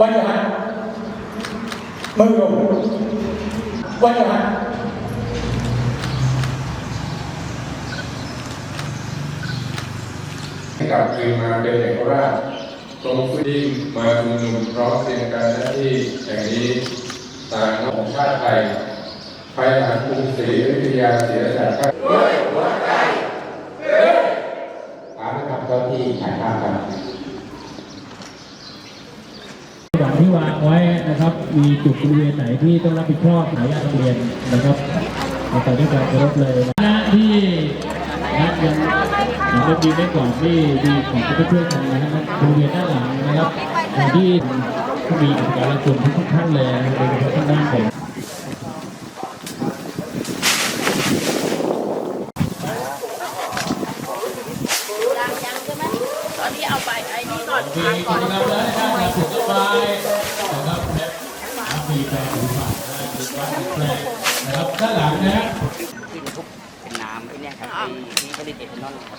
วันเดียวหันมือลงวันเดียวหันให้กลับคืนมาเป็นเอกราชตรงที่มาชุมนุมพร้อมเพรียงกันหน้าที่แห่งนี้ต่างน้องชาติไทยภายหลังกรุงศรีอยุธยาเสียจากข้าถามกับเจ้าที่ถ่ายภาพครับ หวัง ที่วางไว้นะครับ มีจุดบริเวณไหนที่ต้องรับผิดชอบหายาตโรงเรียนนะครับในการด้วยการเคารพเลยนะที่นะยังยังไม่ดีได้ก่อนที่ดีของจะช่วยกันนะครับบริเวณด้านหลังนะครับที่มีกิจการะส่วนทุกท่านเลยนะครับโดยเฉพาะทางด้านของยังยังใช่ไหมตอนนี้เอาไปไอ้นี่ก่อนมีพักกิก่อน มีแปลงหรือเปล่าเป็นบ้านแปลงนะครับด้านหลังนะที่บรรทุกเป็นน้ำที่เนี่ยครับที่ที่ผลิตเอทานอลครับ